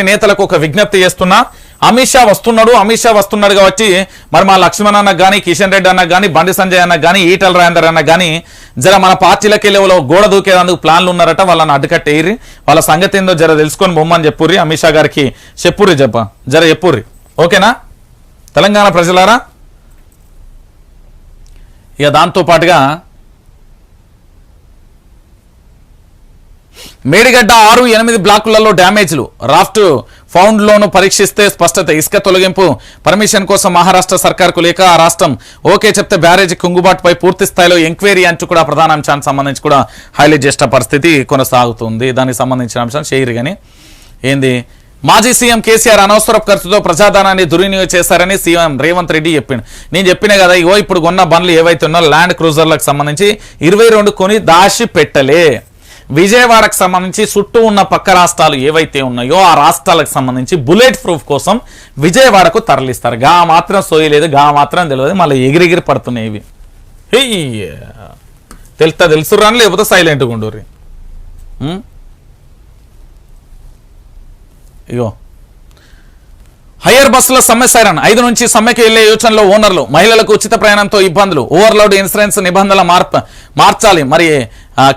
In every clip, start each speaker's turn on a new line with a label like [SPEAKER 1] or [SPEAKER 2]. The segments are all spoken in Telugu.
[SPEAKER 1] నేతలకు ఒక విజ్ఞప్తి చేస్తున్నా అమిత్ షా వస్తున్నాడు అమిత్ షా వస్తున్నాడు కాబట్టి మరి మా లక్ష్మణ్ అన్న కానీ కిషన్ రెడ్డి అన్న కానీ బండి సంజయ్ అన్న కానీ ఈటల రాజేందర్ అన్న కానీ జర మన పార్టీలకి లెవెల్లో గోడ దూకేందుకు ప్లాన్లు ఉన్నారట వాళ్ళని అడ్డుకట్టేయరి వాళ్ళ సంగతి ఏందో జర తెలుసుకొని బొమ్మని చెప్పుర్రి అమిత్ షా గారికి చెప్పుర్రి చెప్ప జర చెప్పుర్రి. ఓకేనా? తెలంగాణ ప్రజలారా? ఇక దాంతో పాటుగా మేడిగడ్డ ఆరు ఎనిమిది బ్లాకులలో డ్యామేజ్లు. రాఫ్ట్ ఫౌండ్లోను పరీక్షిస్తే స్పష్టత. ఇసుక తొలగింపు పర్మిషన్ కోసం మహారాష్ట్ర సర్కార్కు లేక ఆ రాష్ట్రం ఓకే చెప్తే బ్యారేజీ కుంగుబాటుపై పూర్తి స్థాయిలో ఎంక్వైరీ అంటూ కూడా ప్రధాన అంశానికి సంబంధించి కూడా హైలైట్ చేసిన పరిస్థితి కొనసాగుతుంది. దానికి సంబంధించిన అంశం చేయరు కానీ ఏంది? మాజీ సీఎం కేసీఆర్ అనవసరపు ఖర్చుతో ప్రజాధనాన్ని దుర్వినియోగం చేశారని సీఎం రేవంత్ రెడ్డి చెప్పిండు. నేను చెప్పిన కదా ఇగో ఇప్పుడు కొన్న బండ్లు ఏవైతే ఉన్నా ల్యాండ్ క్రూజర్లకు సంబంధించి ఇరవై రెండు కొని దాచి పెట్టలే. విజయవాడకు సంబంధించి చుట్టూ ఉన్న పక్క రాష్ట్రాలు ఏవైతే ఉన్నాయో ఆ రాష్ట్రాలకు సంబంధించి బుల్లెట్ ప్రూఫ్ కోసం విజయవాడకు తరలిస్తారు. గా మాత్రం సోయలేదు గా మాత్రం తెలియదు మళ్ళీ ఎగిరెగిరి పడుతున్నాయి ఇవి. హెయ్య. తెలుస్తా తెలుసురాని లేకపోతే సైలెంట్గా ఉండుర్రి. ఇగో. హయ్యర్ బస్సుల సమ్మె సైరన్. ఐదు నుంచి సమ్మెకి వెళ్ళే యోచనలో ఓనర్లు మహిళలకు ఉచిత ప్రయాణంతో ఇబ్బందులు. ఓవర్లోడ్ ఇన్సూరెన్స్ నిబంధనల మార్చాలి. మరి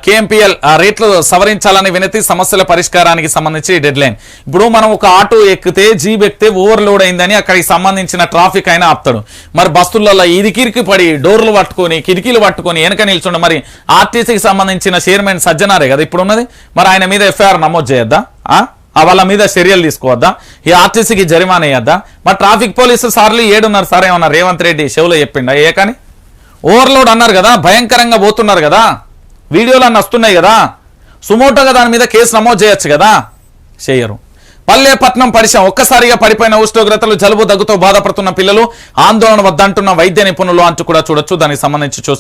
[SPEAKER 1] కేఎంపీఎల్ రేట్లు సవరించాలని వినతి సమస్యల పరిష్కారానికి సంబంధించి డెడ్ లైన్ ఇప్పుడు మనం ఒక ఆటో ఎక్కితే జీబ్ ఎక్కితే ఓవర్లోడ్ అయిందని అక్కడికి సంబంధించిన ట్రాఫిక్ అయినా ఆపుతాడు. మరి బస్సులలో ఇరికిరికి పడి డోర్లు పట్టుకొని కిటికీలు పట్టుకొని వెనక నిల్చుండి. మరి ఆర్టీసీకి సంబంధించిన చైర్మన్ సజ్జనారే కదా ఇప్పుడు ఉన్నది మరి ఆయన మీద ఎఫ్ఐఆర్ నమోదు చేయొద్దా? వాళ్ళ మీద చర్యలు తీసుకోవద్దా? ఈ ఆర్టీసీకి జరిమానా వేయద్దా? మా ట్రాఫిక్ పోలీసు సార్లు ఏడున్నారు సార్? ఏమన్నా రేవంత్ రెడ్డి చెవులో చెప్పిండా? ఏ కానీ? ఓవర్లోడ్ అన్నారు కదా? భయంకరంగా పోతున్నారు కదా? వీడియోలు అన్నీ వస్తున్నాయి కదా? సుమోటోగా దాని మీద కేసు నమోదు చేయొచ్చు కదా? చేయరు. పల్లెపట్నం పరిశ్రమ ఒక్కసారిగా పడిపోయిన ఉష్ణోగ్రతలు జలుబు దగ్గుతో బాధపడుతున్న పిల్లలు ఆందోళన వద్దంటున్న వైద్య నిపుణులు అంటూ కూడా చూడొచ్చు. దానికి సంబంధించి